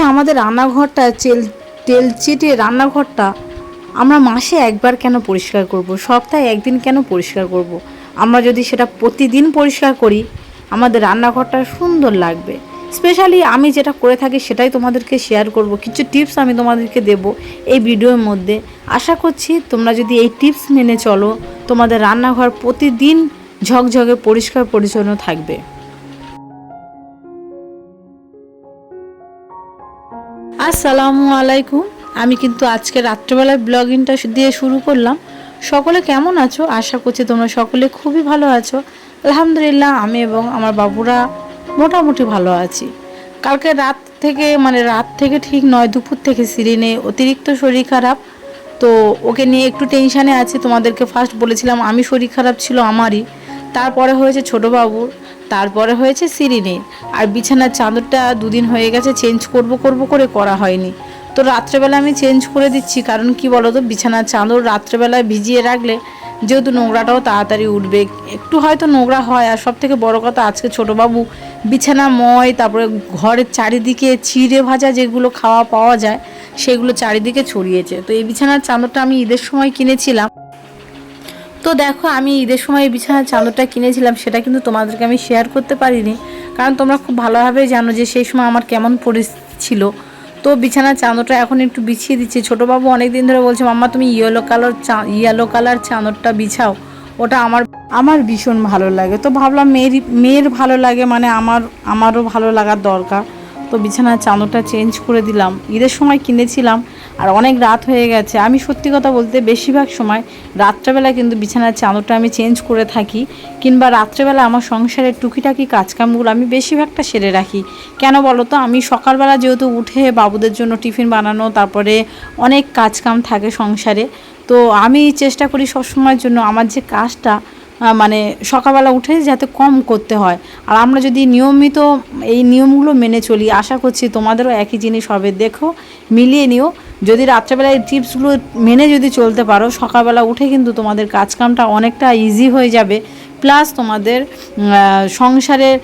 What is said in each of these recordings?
আচ্ছা আমাদের রান্নাঘরটা চেল তেল চিটে রান্নাঘরটা আমরা মাসে একবার কেন পরিষ্কার করব? সপ্তাহে একদিন কেন পরিষ্কার করব। আমরা যদি সেটা প্রতিদিন পরিষ্কার করি, আমাদের রান্নাঘরটা সুন্দর লাগবে। স্পেশালি আমি যেটা করে থাকি সেটাই তোমাদেরকে শেয়ার করব। কিছু টিপস আমি তোমাদেরকে দেব এই ভিডিওর মধ্যে। আশা করছি তোমরা যদি এই টিপস মেনে চলো, তোমাদের রান্নাঘর প্রতিদিন ঝকঝকে পরিষ্কার পরিচ্ছন্ন থাকবে। আসসালামু আলাইকুম। আমি কিন্তু আজকে রাত্রেবেলায় ব্লগিংটা দিয়ে শুরু করলাম। সকলে কেমন আছো? আশা করছি তোমরা সকলে খুবই ভালো আছো। আলহামদুলিল্লাহ, আমি এবং আমার বাবুরা মোটামুটি ভালো আছি। কালকে রাত থেকে মানে রাত থেকে ঠিক নয়, দুপুর থেকে সিরিনে অতিরিক্ত শরীর খারাপ। তো ওকে নিয়ে একটু টেনশানে আছি। তোমাদেরকে ফার্স্ট বলেছিলাম, আমি শরীর খারাপ ছিল আমারই। তারপরে হয়েছে ছোটো বাবুর তারপরে হয়েছে সিরিনের আর বিছানার চাদরটা দুদিন হয়ে গেছে চেঞ্জ করব করব করে করা হয়নি। তো রাত্রেবেলা আমি চেঞ্জ করে দিচ্ছি, কারণ কি বলো তো বিছানার চাদর রাত্রেবেলায় ভিজিয়ে রাখলে যেহেতু নোংরাটাও তাড়াতাড়ি উঠবে। একটু হয়তো নোংরা হয়, আর সব থেকে বড় কথা আজকে ছোটোবাবু বিছানা ময় তারপরে ঘরের চারিদিকে চিড়ে ভাজা যেগুলো খাওয়া পাওয়া যায়, সেগুলো চারিদিকে ছড়িয়েছে। তো এই বিছানার চাদরটা আমি ঈদের সময় কিনেছিলাম তো দেখো, আমি ঈদের সময় এই বিছানার চাদরটা কিনেছিলাম, সেটা কিন্তু তোমাদেরকে আমি শেয়ার করতে পারিনি। কারণ তোমরা খুব ভালোভাবে জানো যে সেই সময় আমার কেমন পরিস্থিতি ছিল। তো বিছানার চাদরটা এখন একটু বিছিয়ে দিচ্ছি। ছোটোবাবু অনেক দিন ধরে বলছে, মাম্মা, তুমি ইয়েলো কালার ইয়েলো কালার চাদরটা বিছাও। ওটা আমার আমার ভীষণ ভালো লাগে। তো ভাবলাম মেয়ের মেয়ের ভালো লাগে মানে আমার, আমারও ভালো লাগার দরকার। তো বিছানার চাদরটা চেঞ্জ করে দিলাম। ঈদের সময় কিনেছিলাম। আর অনেক রাত হয়ে গেছে। আমি সত্যি কথা বলতে বেশিরভাগ সময় রাত্রেবেলা কিন্তু বিছানার চাদরটা আমি চেঞ্জ করে থাকি, কিংবা রাত্রেবেলা আমার সংসারের টুকিটাকি কাজকামগুলো আমি বেশিরভাগটা সেরে রাখি। কেন বলো তো আমি সকালবেলা যেহেতু উঠে বাবুদের জন্য টিফিন বানানো, তারপরে অনেক কাজকাম থাকে সংসারে। তো আমি চেষ্টা করি সবসময়ের জন্য আমার যে কাজটা মানে সকালবেলা উঠে যাতে কম করতে হয়। আর আমরা যদি নিয়মিত এই নিয়মগুলো মেনে চলি, আশা করছি তোমাদেরও একই জিনিস হবে। দেখো, মিলিয়ে নিও। যদি রাত্রেবেলা এই টিপসগুলো মেনে যদি চলতে পারো, সকালবেলা উঠে কিন্তু তোমাদের কাজকামটা অনেকটা ইজি হয়ে যাবে। প্লাস তোমাদের সংসারের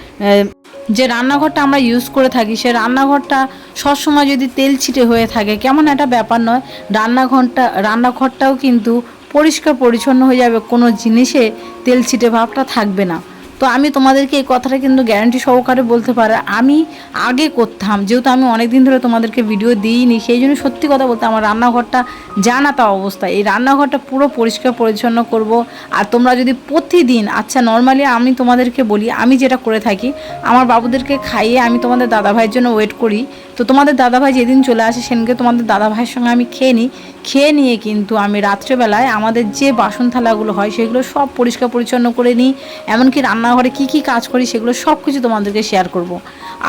যে রান্নাঘরটা আমরা ইউজ করে থাকি, সে রান্নাঘরটা সবসময় যদি তেল ছিটে হয়ে থাকে, কেমন একটা ব্যাপার নয়, রান্নাঘরটা, রান্নাঘরটাও কিন্তু পরিষ্কার পরিচ্ছন্ন হয়ে যাবে, কোনো জিনিসে তেল ছিটে ভাবটা থাকবে না। তো আমি তোমাদেরকে এই কথাটা কিন্তু গ্যারান্টি সহকারে বলতে পারি। আমি আগে করতাম, যেহেতু আমি অনেক দিন ধরে তোমাদেরকে ভিডিও দিইনি, সেই জন্য সত্যি কথা বলতে আমার রান্নাঘরটা জানা তা অবস্থা এই রান্নাঘরটা পুরো পরিষ্কার পরিচ্ছন্ন করব। আর তোমরা যদি প্রতিদিন আচ্ছা নর্মালি আমি তোমাদেরকে বলি, আমি যেটা করে থাকি, আমার বাবুদেরকে খাইয়ে আমি তোমাদের দাদাভাইয়ের জন্য ওয়েট করি। তো তোমাদের দাদাভাই যেদিন চলে আসে, সেদিনকে তোমাদের দাদাভাইয়ের সঙ্গে আমি খেয়ে নিই। খেয়ে নিয়ে কিন্তু আমি রাত্রেবেলায় আমাদের যে বাসন থালাগুলো হয়, সেগুলো সব পরিষ্কার পরিচ্ছন্ন করে নিই। এমনকি রান্নাঘরে কি কি কাজ করি, সেগুলো সব কিছু তোমাদেরকে শেয়ার করব।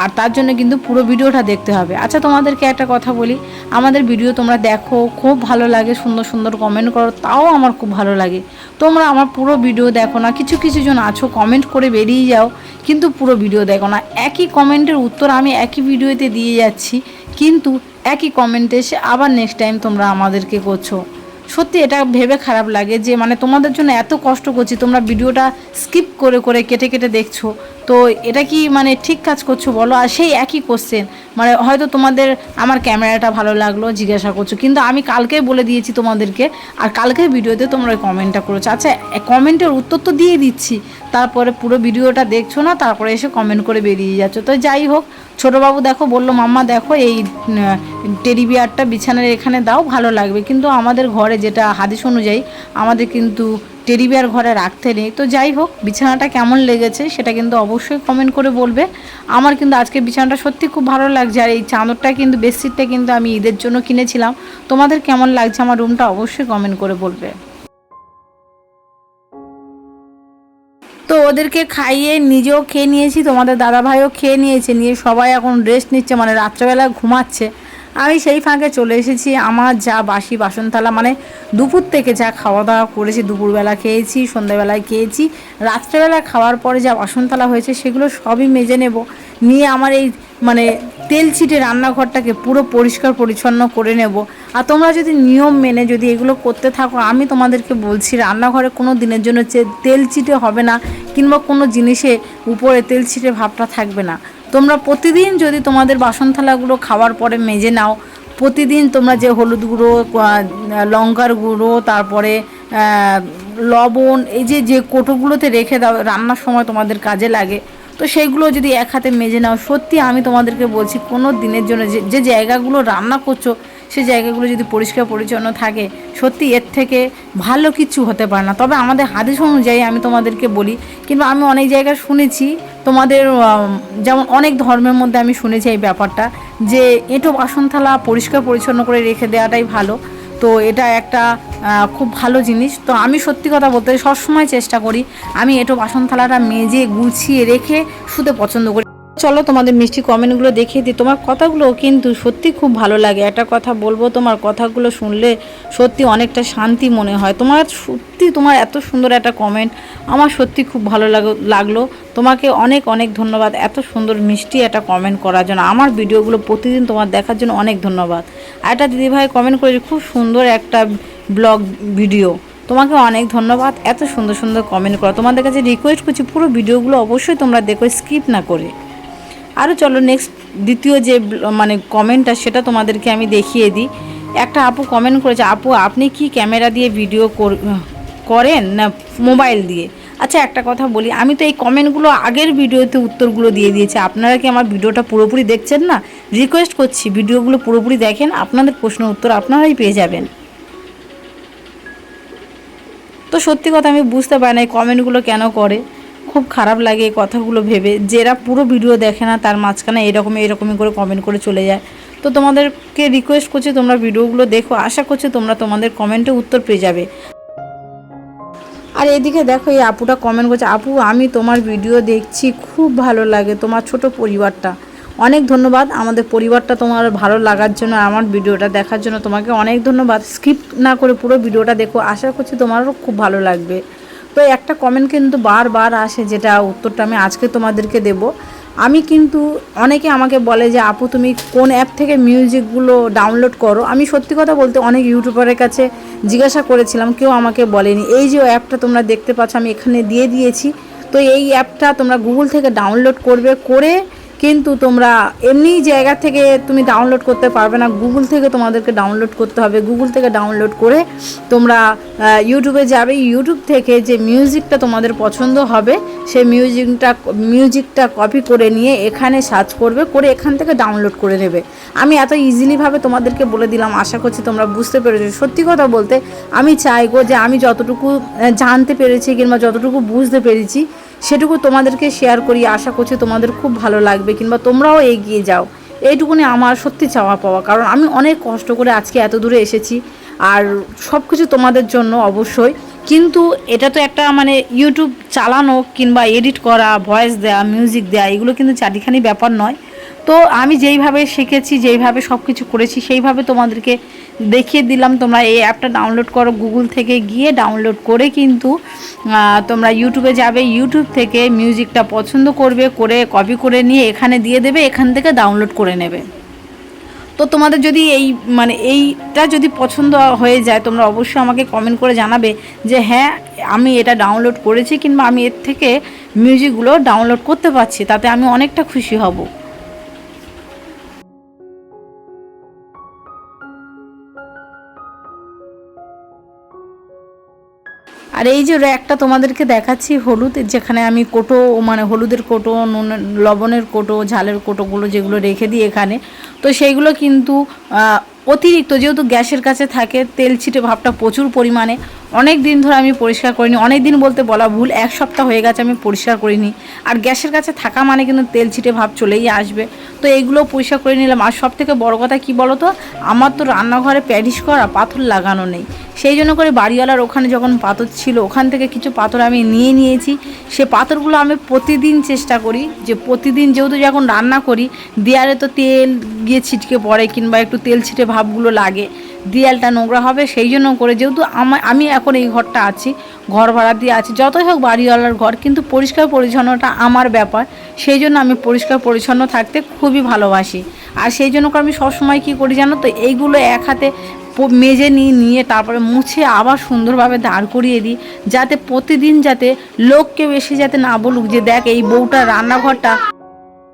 আর তার জন্য কিন্তু পুরো ভিডিওটা দেখতে হবে। আচ্ছা তোমাদেরকে একটা কথা বলি। আমাদের ভিডিও তোমরা দেখো, খুব ভালো লাগে, সুন্দর সুন্দর কমেন্ট করো, তাও আমার খুব ভালো লাগে। তোমরা আমার পুরো ভিডিও দেখো না, কিছু কিছু জন আছো কমেন্ট করে বেরিয়ে যাও, কিন্তু পুরো ভিডিও দেখো না। একই কমেন্টের উত্তর আমি একই ভিডিওতে দিয়ে যাচ্ছি, কিন্তু একই কমেন্টে এসে আবার নেক্সট টাইম তোমরা আমাদেরকে করছ। সত্যি এটা ভেবে খারাপ লাগে যে মানে তোমাদের জন্য এত কষ্ট করছি, তোমরা ভিডিওটা স্কিপ করে করে কেটে কেটে দেখছ। তো এটা কি মানে ঠিক কাজ করছ বলো? আর সেই একই কোশ্চেন মানে হয়তো তোমাদের আমার ক্যামেরাটা ভালো লাগল, জিজ্ঞাসা করছ, কিন্তু আমি কালকেই বলে দিয়েছি তোমাদেরকে, আর কালকের ভিডিওতে তোমরা ওই কমেন্টটা করেছ। আচ্ছা কমেন্টের উত্তর তো দিয়ে দিচ্ছি, তারপরে পুরো ভিডিওটা দেখছ না, তারপরে এসে কমেন্ট করে বেরিয়ে যাচ্ছ। তো যাই হোক ছোটোবাবু দেখো, বলল, মাম্মা দেখো, এই টেডি বিয়ারটা বিছানার এখানে দাও, ভালো লাগবে। কিন্তু আমাদের ঘরে যেটা হাদিস অনুযায়ী আমাদের কিন্তু টেডি বিয়ার ঘরে রাখতে নেই। তো যাই হোক, বিছানাটা কেমন লেগেছে সেটা কিন্তু অবশ্যই কমেন্ট করে বলবে। আমার কিন্তু আজকে বিছানাটা সত্যি খুব ভালো লাগছে, আর এই চাদরটা কিন্তু, বেডশিটটা কিন্তু আমি ঈদের জন্য কিনেছিলাম। তোমাদের কেমন লাগছে আমার রুমটা অবশ্যই কমেন্ট করে বলবে। ওদেরকে খাইয়ে নিজেও খেয়ে নিয়েছি, তোমাদের দাদাভাইও খেয়ে নিয়েছে, নিয়ে সবাই এখন রেস্ট নিচ্ছে মানে রাত্রেবেলা ঘুমাচ্ছে। আমি সেই ফাঁকে চলে এসেছি, আমার যা বাসি বাসন থালা মানে দুপুর থেকে যা খাওয়া দাওয়া করেছি, দুপুরবেলা খেয়েছি, সন্ধ্যাবেলায় খেয়েছি, রাত্রেবেলা খাওয়ার পরে যা বাসন থালা হয়েছে সেগুলো সবই মেজে নেব, নিয়ে আমার এই মানে তেল ছিটে রান্নাঘরটাকে পুরো পরিষ্কার পরিচ্ছন্ন করে নেব। আর তোমরা যদি নিয়ম মেনে যদি এগুলো করতে থাকো, আমি তোমাদেরকে বলছি, রান্নাঘরে কোনো দিনের জন্য তেল ছিটে হবে না, কিংবা কোনো জিনিসে উপরে তেল ছিটে ভাবটা থাকবে না। তোমরা প্রতিদিন যদি তোমাদের বাসন থালাগুলো খাওয়ার পরে মেজে নাও, প্রতিদিন তোমরা যে হলুদ গুঁড়ো লঙ্কার গুঁড়ো, তারপরে লবণ, এই যে যে কোটোগুলোতে রেখে দাও, রান্নার সময় তোমাদের কাজে লাগে, তো সেইগুলো যদি এক হাতে মেজে নাও, সত্যি আমি তোমাদেরকে বলছি কোনো দিনের জন্য যে জায়গাগুলো রান্না করছ সেই জায়গাগুলো যদি পরিষ্কার পরিচ্ছন্ন থাকে, সত্যি এর থেকে ভালো কিছু হতে পারে না। তবে আমাদের হাদিস অনুযায়ী আমি তোমাদেরকে বলি, কিংবা আমি অনেক জায়গায় শুনেছি তোমাদের যেমন অনেক ধর্মের মধ্যে আমি শুনেছি এই ব্যাপারটা, যে এঁটো বাসন থালা পরিষ্কার পরিচ্ছন্ন করে রেখে দেওয়াটাই ভালো। তো এটা একটা খুব ভালো জিনিস। তো আমি সত্যি কথা বলতে সবসময় চেষ্টা করি আমি এটো বাসন থালাটা মেজে গুছিয়ে রেখে শুতে পছন্দ করি। চলো তোমাদের মিষ্টি কমেন্টগুলো দেখিয়ে দিই। তোমার কথাগুলো কিন্তু সত্যি খুব ভালো লাগে। একটা কথা বলব, তোমার কথাগুলো শুনলে সত্যি অনেকটা শান্তি মনে হয়। তোমার সত্যি, তোমার এত সুন্দর একটা কমেন্ট আমার সত্যি খুব ভালো লাগ- লাগল। তোমাকে অনেক অনেক ধন্যবাদ। এত সুন্দর মিষ্টি একটা কমেন্ট করার জন্য। আমার ভিডিওগুলো প্রতিদিন তোমার দেখার জন্য অনেক ধন্যবাদ। আর একটা দিদিভাই কমেন্ট করেছে, খুব সুন্দর একটা ব্লগ ভিডিও তোমাকে অনেক ধন্যবাদ। এত সুন্দর সুন্দর কমেন্ট করা। তোমাদের কাছে রিকোয়েস্ট করছি, পুরো ভিডিওগুলো অবশ্যই তোমরা দেখো স্কিপ না করে। আরও চলো নেক্সট দ্বিতীয় যে মানে কমেন্টটা সেটা তোমাদেরকে আমি দেখিয়ে দিই। একটা আপু কমেন্ট করেছে, আপু, আপনি কি ক্যামেরা দিয়ে ভিডিও কর- করেন না মোবাইল দিয়ে? আচ্ছা একটা কথা বলি, আমি তো এই কমেন্টগুলো আগের ভিডিওতে উত্তরগুলো দিয়ে দিয়েছি। আপনারা কি আমার ভিডিওটা পুরোপুরি দেখছেন না? রিকোয়েস্ট করছি ভিডিওগুলো পুরোপুরি দেখেন, আপনাদের প্রশ্ন উত্তর আপনারাই পেয়ে যাবেন। তো সত্যি কথা আমি বুঝতে পারি না এই কমেন্টগুলো কেন করে। খুব খারাপ লাগে এই কথাগুলো ভেবে। যেরা পুরো ভিডিও দেখে না, তার মাঝখানে এরকম এরকমই করে কমেন্ট করে চলে যায়। তো তোমাদেরকে রিকোয়েস্ট করছি, তোমরা ভিডিওগুলো দেখো। আশা করছি তোমরা তোমাদের কমেন্টে উত্তর পেয়ে যাবে। আর এদিকে দেখো, এই আপুটা কমেন্ট করছে, আপু, আমি তোমার ভিডিও দেখছি, খুব ভালো লাগে তোমার ছোট পরিবারটা। অনেক ধন্যবাদ, আমাদের পরিবারটা তোমার ভালো লাগার জন্য আমার ভিডিওটা দেখার জন্য। তোমাকে অনেক ধন্যবাদ। স্কিপ না করে পুরো ভিডিওটা দেখো। আশা করছি তোমারও খুব ভালো লাগবে। তো একটা কমেন্ট কিন্তু বারবার আসে যেটা উত্তরটা আমি আজকে তোমাদেরকে দেব। আমি কিন্তু অনেকে আমাকে বলে যে, আপু, তুমি কোন অ্যাপ থেকে মিউজিকগুলো ডাউনলোড করো? আমি সত্যি কথা বলতে অনেক ইউটিউবারের কাছে জিজ্ঞাসা করেছিলাম, কেউ আমাকে বলেনি। এই যে অ্যাপটা তোমরা দেখতে পাচ্ছ, আমি এখানে দিয়ে দিয়েছি। তো এই অ্যাপটা তোমরা গুগল থেকে ডাউনলোড করবে, করে কিন্তু তোমরা এমনি জায়গা থেকে তুমি ডাউনলোড করতে পারবে না। গুগল থেকে তোমাদেরকে ডাউনলোড করতে হবে। গুগল থেকে ডাউনলোড করে তোমরা ইউটিউবে যাবে। ইউটিউব থেকে যে মিউজিকটা তোমাদের পছন্দ হবে, সেই মিউজিকটা মিউজিকটা কপি করে নিয়ে এখানে সার্চ করবে, করে এখান থেকে ডাউনলোড করে নেবে। আমি এত ইজিলিভাবে তোমাদেরকে বলে দিলাম, আশা করছি তোমরা বুঝতে পেরেছ। সত্যি কথা বলতে, আমি চাইগো যে আমি যতটুকু জানতে পেরেছি কিংবা যতটুকু বুঝতে পেরেছি সেটুকু তোমাদেরকে শেয়ার করি, আশা করছি তোমাদের খুব ভালো লাগবে কিংবা তোমরাও এগিয়ে যাও। এইটুকুনি আমার সত্যি চাওয়া পাওয়া। কারণ আমি অনেক কষ্ট করে আজকে এত দূরে এসেছি আর সব কিছু তোমাদের জন্য অবশ্যই। কিন্তু এটা তো একটা মানে ইউটিউব চালানো কিংবা এডিট করা ভয়েস দেওয়া মিউজিক দেওয়া এগুলো কিন্তু চারিখানি ব্যাপার নয়। তো আমি যেইভাবে শিখেছি, যেইভাবে সব কিছু করেছি, সেইভাবে তোমাদেরকে দেখিয়ে দিলাম, তোমরা এই অ্যাপটা ডাউনলোড করো গুগল থেকে গিয়ে ডাউনলোড করে কিন্তু তোমরা ইউটিউবে যাবে ইউটিউব থেকে মিউজিকটা পছন্দ করবে, করে কপি করে নিয়ে এখানে দিয়ে দেবে, এখান থেকে ডাউনলোড করে নেবে। তো তোমাদের যদি এই মানে এইটা যদি পছন্দ হয়ে যায়, তোমরা অবশ্যই আমাকে কমেন্ট করে জানাবে যে হ্যাঁ আমি এটা ডাউনলোড করেছি কিংবা আমি এর থেকে মিউজিকগুলো ডাউনলোড করতে পারছি, তাতে আমি অনেকটা খুশি হব। আর এই যে র্যাকটা তোমাদেরকে দেখাচ্ছি হলুদ, যেখানে আমি কোটো মানে হলুদের কোটো, নুন, লবণের কোটো, ঝালের কোটোগুলো যেগুলো রেখে দিই এখানে। তো সেইগুলো কিন্তু অতিরিক্ত যেহেতু গ্যাসের কাছে থাকে, তেল ছিটে ভাবটা প্রচুর পরিমাণে। অনেক দিন ধরে আমি পরিষ্কার করিনি। অনেক দিন বলতে বলা ভুল, এক সপ্তাহ হয়ে গেছে আমি পরিষ্কার করিনি। আর গ্যাসের কাছে থাকা মানে কিন্তু তেল ছিটে ভাব চলেই আসবে। তো এইগুলো পরিষ্কার করে নিলাম। আর সব থেকে বড় কথা কী বলো তো আমার তো রান্নাঘরে প্যারিস করা, পাথর লাগানো নেই। সেই জন্য করে বাড়িওয়ালার ওখানে যখন পাথর ছিল, ওখান থেকে কিছু পাথর আমি নিয়ে নিয়েছি। সে পাথরগুলো আমি প্রতিদিন চেষ্টা করি যে প্রতিদিন যেহেতু যখন রান্না করি, দেয়ালে তো তেল গিয়ে ছিটকে পড়ে কিংবা একটু তেল ছিটে ভাবগুলো লাগে, দেয়ালটা নোংরা হবে, সেই জন্য করে যেহেতু আমার আমি এখন এই ঘরটা আছি, ঘর ভাড়া দিয়ে আছি, যতই হোক বাড়িওয়ালার ঘর, কিন্তু পরিষ্কার পরিচ্ছন্নটা আমার ব্যাপার। সেই জন্য আমি পরিষ্কার পরিচ্ছন্ন থাকতে খুবই ভালোবাসি। আর সেই জন্য করে আমি সবসময় কী করি জানো তো, এইগুলো এক হাতে মেজে নিয়ে নিয়ে তারপরে মুছে আবার সুন্দরভাবে দাঁড় করিয়ে দিই, যাতে প্রতিদিন যাতে লোককে বেশি যাতে না বলুক যে দেখ এই বউটা রান্নাঘরটা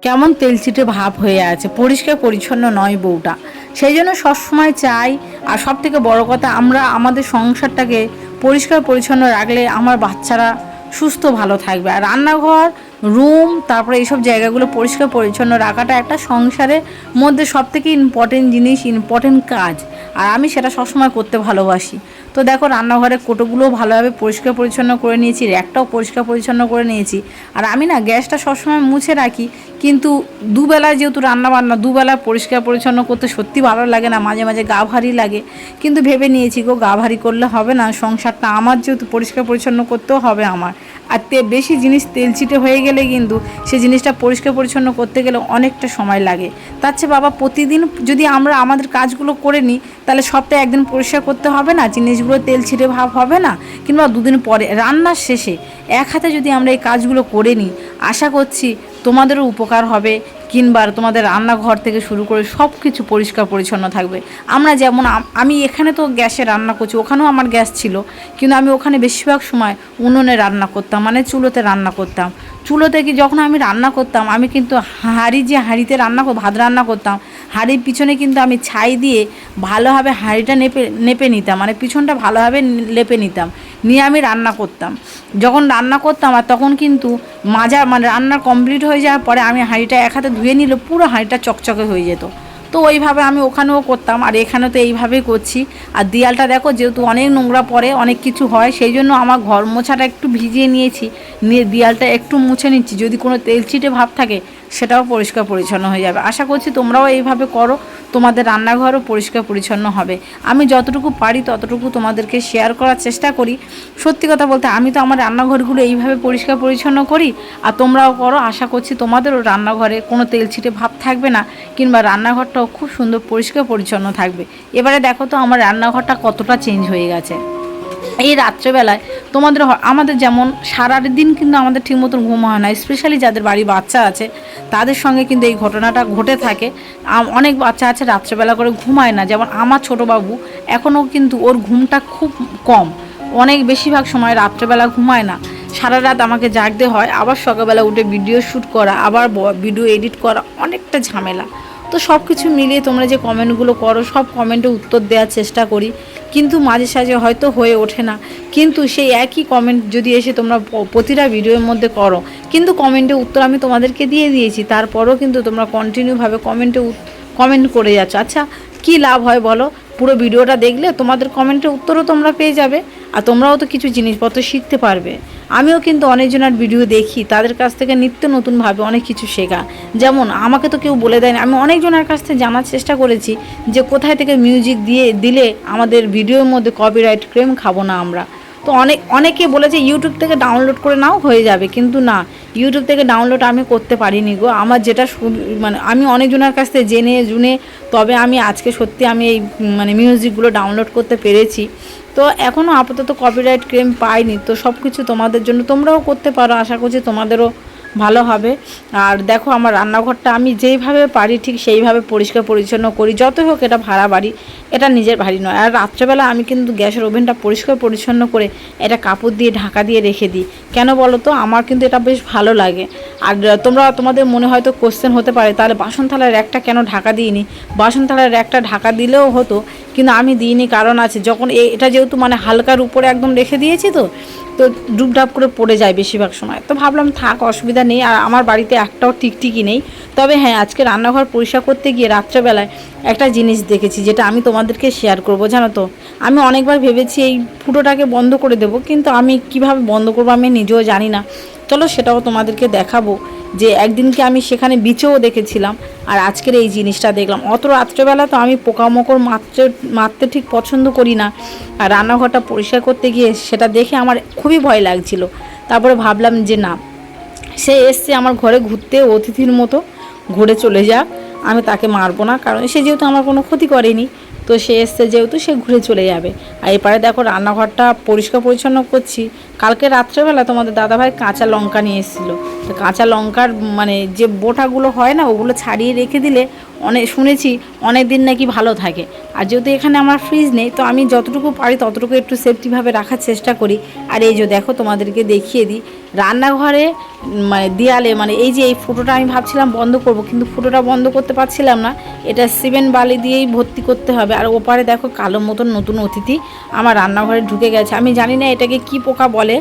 কেমন তেলচিটে ভাব হয়ে আছে, পরিষ্কার পরিচ্ছন্ন নয় বউটা। সেই জন্য সবসময় চাই, আর সব থেকে বড় কথা আমরা আমাদের সংসারটাকে পরিষ্কার পরিচ্ছন্ন রাখলে আমার বাচ্চারা সুস্থ ভালো থাকবে। আর রান্নাঘর রুম, তারপরে এইসব জায়গাগুলো পরিষ্কার, পরিচ্ছন্ন রাখাটা একটা সংসারের মধ্যে সব থেকে ইম্পর্টেন্ট জিনিস ইম্পর্টেন্ট কাজ। আর আমি সেটা সবসময় করতে ভালোবাসি। তো দেখো, রান্নাঘরের কোটোগুলোও ভালোভাবে পরিষ্কার, পরিচ্ছন্ন করে নিয়েছি, র্যাকটাও পরিষ্কার, পরিচ্ছন্ন করে নিয়েছি। আর আমি না গ্যাসটা সবসময় মুছে রাখি, কিন্তু দুবেলা যেহেতু রান্না বান্না দুবেলা পরিষ্কার, পরিচ্ছন্ন করতে সত্যি ভালো লাগে না, মাঝে মাঝে গা ভারী লাগে। কিন্তু ভেবে নিয়েছি গো, গা ভারী করলে হবে না, সংসারটা আমার যেহেতু পরিষ্কার, পরিচ্ছন্ন করতেও হবে আমার। আর তে বেশি জিনিস তেলচিটে হয়ে গেলে কিন্তু সেই জিনিসটা পরিষ্কার পরিচ্ছন্ন করতে গেলে অনেকটা সময় লাগে। তার চেয়ে বাবা প্রতিদিন যদি আমরা আমাদের কাজগুলো করে নিই, তাহলে সপ্তাহে একদিন পরিষ্কার করতে হবে না, জিনিসগুলো তেল ছিঁড়ে ভাব হবে না, কিংবা দুদিন পরে, রান্নার শেষে এক হাতে যদি আমরা এই কাজগুলো করে নিই, আশা করছি তোমাদেরও উপকার হবে, কিংবা তোমাদের রান্নাঘর থেকে শুরু করে সব কিছু পরিষ্কার পরিচ্ছন্ন থাকবে। আমরা যেমন আমি এখানে তো গ্যাসে রান্না করছি, ওখানেও আমার গ্যাস ছিল, কিন্তু আমি ওখানে বেশিরভাগ সময় উনুনে রান্না করতাম মানে চুলোতে রান্না করতাম। চুলোতে কি যখন আমি রান্না করতাম, আমি কিন্তু হাঁড়ি যে হাঁড়িতে রান্না ভাত রান্না করতাম, হাঁড়ির পিছনে কিন্তু আমি ছাই দিয়ে ভালোভাবে হাঁড়িটা নেপে নেপে নিতাম মানে পিছনটা ভালোভাবে লেপে নিতাম। নিয়ে আমি রান্না করতাম। যখন রান্না করতাম আর তখন কিন্তু মাজা মানে রান্নার কমপ্লিট হয়ে যাওয়ার পরে আমি হাঁড়িটা এক হাতে ধুয়ে নিলে পুরো হাঁড়িটা চকচকে হয়ে যেত। তো ওইভাবে আমি ওখানেও করতাম আর এখানে তো এইভাবেই করছি। আর দেয়ালটা দেখো যেহেতু অনেক নোংরা পড়ে, অনেক কিছু হয়, সেই জন্য আমার ঘর মোছাটা একটু ভিজিয়ে নিয়েছি। নিয়ে দেয়ালটা একটু মুছে নিচ্ছি। যদি কোনো তেল ছিটে ভাব থাকে সেটাও পরিষ্কার পরিচ্ছন্ন হয়ে যাবে। আশা করছি তোমরাও এইভাবে করো। তোমাদের রান্নাঘরও পরিষ্কার পরিচ্ছন্ন হবে। আমি যতটুকু পারি ততটুকু তোমাদেরকে শেয়ার করার চেষ্টা করি। সত্যি কথা বলতে আমি তো আমার রান্নাঘরগুলো এইভাবে পরিষ্কার পরিচ্ছন্ন করি। আর তোমরাও করো। আশা করছি তোমাদেরও রান্নাঘরে কোনো তেল ছিটে ভাব থাকবে না, কিংবা রান্নাঘরটাও খুব সুন্দর পরিষ্কার পরিচ্ছন্ন থাকবে। এবারে দেখো তো আমার রান্নাঘরটা কতটা চেঞ্জ হয়ে গেছে। এই রাত্রেবেলায় তোমাদের আমাদের যেমন সারা দিন কিন্তু আমাদের ঠিক মতন ঘুম হয় না স্পেশালি যাদের বাড়ি বাচ্চা আছে, তাদের সঙ্গে কিন্তু এই ঘটনাটা ঘটে থাকে। অনেক বাচ্চা আছে রাত্রেবেলা করে ঘুমায় না, যেমন আমার ছোটো বাবু, এখনও কিন্তু ওর ঘুমটা খুব কম। অনেক বেশিরভাগ সময় রাত্রেবেলা ঘুমায় না। সারা রাত আমাকে জাগতে হয়, আবার সকালবেলা উঠে ভিডিও শ্যুট করা, আবার ভিডিও এডিট করা, অনেকটা ঝামেলা। তো সব কিছু মিলিয়ে তোমরা যে কমেন্টগুলো করো, সব কমেন্টে উত্তর দেওয়ার চেষ্টা করি। কিন্তু মাঝে সাঝে হয়তো হয়ে ওঠে না। কিন্তু সেই একই কমেন্ট যদি এসে তোমরা প্রতিটা ভিডিওর মধ্যে করো, কিন্তু কমেন্টে উত্তর আমি তোমাদেরকে দিয়ে দিয়েছি। তারপরও কিন্তু তোমরা কন্টিনিউভাবে কমেন্টে কমেন্ট করে যাচ্ছ। আচ্ছা কী লাভ হয় বলো? পুরো ভিডিওটা দেখলে তোমাদের কমেন্টের উত্তরও তোমরা পেয়ে যাবে আর তোমরাও তো কিছু জিনিসপত্র শিখতে পারবে। আমিও কিন্তু অনেকজনের ভিডিও দেখি, তাদের কাছ থেকে নিত্য নতুনভাবে অনেক কিছু শেখা। যেমন আমাকে তো কেউ বলে দেয়নি, আমি অনেকজনের কাছ থেকে জানার চেষ্টা করেছি যে কোথায় থেকে মিউজিক দিয়ে দিলে আমাদের ভিডিওর মধ্যে কপিরাইট ক্রেম খাব না আমরা। তো অনেক, অনেকে বলেছে ইউটিউব থেকে ডাউনলোড করে নাও, হয়ে যাবে। কিন্তু না ইউটিউব থেকে ডাউনলোড আমি করতে পারিনি গো। আমার যেটা মানে আমি অনেকজনের কাছ থেকে জেনে জুনে তবে আমি আজকে সত্যি আমি এই মানে মিউজিকগুলো ডাউনলোড করতে পেরেছি। তো এখনও আপাতত কপিরাইট ক্রেম পাইনি। তো সব কিছু তোমাদের জন্য, তোমরাও করতে পারো। আশা করছি তোমাদেরও ভালো হবে। আর দেখো আমার রান্নাঘরটা আমি যেইভাবে পারি ঠিক সেইভাবে পরিষ্কার পরিচ্ছন্ন করি, যতই হোক এটা ভাড়া বাড়ি, এটা নিজের বাড়ি নয়। আর রাত্রেবেলা আমি কিন্তু গ্যাসের ওভেনটা পরিষ্কার পরিচ্ছন্ন করে এটা কাপড় দিয়ে, ঢাকা দিয়ে রেখে দিই। কেন বলো তো? আমার কিন্তু এটা বেশ ভালো লাগে। আর তোমরা তোমাদের মনে হয়তো কোশ্চেন হতে পারে, তাহলে বাসন থালার একটা কেন ঢাকা দিইনি? বাসন থালার একটা ঢাকা দিলেও হতো কিন্তু আমি দিইনি, কারণ আছে। যখন এটা যেহেতু মানে হালকার উপরে একদম রেখে দিয়েছি তো তো ডুবডাব করে পড়ে যায় বেশিরভাগ সময়। তো ভাবলাম থাক, অসুবিধা নেই। আর আমার বাড়িতে একটাও টিকটিকি নেই। তবে হ্যাঁ আজকে রান্নাঘর পরিষ্কার করতে গিয়ে রাত্রেবেলায় একটা জিনিস দেখেছি, যেটা আমি তোমাদেরকে শেয়ার করব, জানো তো। আমি অনেকবার ভেবেছি এই ফুটোটাকে বন্ধ করে দেবো, কিন্তু আমি কীভাবে বন্ধ করব আমি নিজেও জানি না। চলো সেটাও তোমাদেরকে দেখাবো। যে একদিনকে আমি সেখানে বিচেও দেখেছিলাম, আর আজকের এই জিনিসটা দেখলাম। অত রাত্রেবেলা তো আমি পোকামাকড় মারতে মারতে ঠিক পছন্দ করি না। আর রান্নাঘরটা পরিষ্কার করতে গিয়ে সেটা দেখে আমার খুবই ভয় লাগছিল। তারপরে ভাবলাম যে না, সে এসছে আমার ঘরে ঘুরতে অতিথির মতো ঘুরে চলে যাক আমি তাকে মারবো না, কারণ সে যেহেতু আমার কোনো ক্ষতি করেনি, তো সে এসছে যেহেতু সে ঘুরে চলে যাবে। আর এপারে দেখো রান্নাঘরটা পরিষ্কার পরিচ্ছন্ন করছি কালকে রাত্রেবেলা তোমাদের দাদাভাই কাঁচা লঙ্কা নিয়ে এসেছিল। তো কাঁচা লঙ্কার মানে যে বোটাগুলো হয় না, ওগুলো ছাড়িয়ে রেখে দিলে অনেক শুনেছি অনেক দিন নাকি ভালো থাকে। আর যেহেতু এখানে আমার ফ্রিজ নেই, তো আমি যতটুকু পারি ততটুকু একটু সেফটিভাবে রাখার চেষ্টা করি। আর এই যে দেখো তোমাদেরকে দেখিয়ে দিই, রান্নাঘরে মানে দেয়ালে মানে এই যে এই ফুটোটা আমি ভাবছিলাম বন্ধ করব, কিন্তু ফুটোটা বন্ধ করতে পারছিলাম না। এটা সিমেন্ট বালি দিয়েই ভর্তি করতে হবে। আর ওপারে দেখো কালো মতন নতুন অতিথি আমার রান্নাঘরে ঢুকে গেছে। আমি জানি না এটাকে কি পোকা বলে।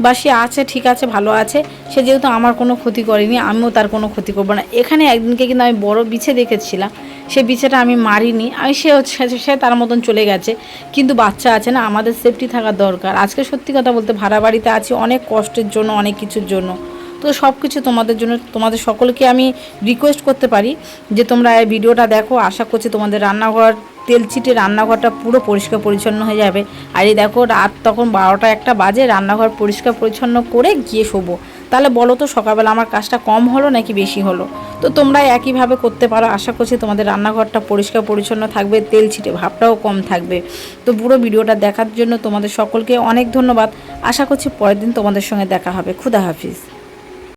বা সে আছে, ঠিক আছে, ভালো আছে, সে যেহেতু আমার কোনো ক্ষতি করেনি, আমিও তার কোনো ক্ষতি করব না। এখানে একদিনকে কিন্তু আমি বড় বিছে দেখেছিলাম। সে বিছেটা আমি মারিনি। আমি সে হচ্ছে- সে তার মতন চলে গেছে। কিন্তু বাচ্চা আছে না, আমাদের সেফটি থাকা দরকার। আজকে সত্যি কথা বলতে ভাড়া বাড়িতে আছি অনেক কষ্টের জন্য, অনেক কিছুর জন্য। তো সব কিছু তোমাদের জন্য, তোমাদের সকলকে আমি রিকোয়েস্ট করতে পারি যে তোমরা এই ভিডিওটা দেখো। আশা করছি তোমাদের রান্নাঘর তেল ছিটে রান্নাঘরটা পুরো পরিষ্কার পরিচ্ছন্ন হয়ে যাবে। আর এই দেখো, রাত তখন বারোটা একটা বাজে, রান্নাঘর পরিষ্কার পরিচ্ছন্ন করে গিয়ে শোবো। তাহলে বলো তো, সকালবেলা আমার কাজটা কম হলো নাকি বেশি হলো? তো তোমরা একইভাবে করতে পারো, আশা করছি তোমাদের রান্নাঘরটা পরিষ্কার পরিচ্ছন্ন থাকবে, তেল ছিটে ভাবটাও কম থাকবে। তো পুরো ভিডিওটা দেখার জন্য তোমাদের সকলকে অনেক ধন্যবাদ। আশা করছি পরের দিন তোমাদের সঙ্গে দেখা হবে। খুদা হাফিজ।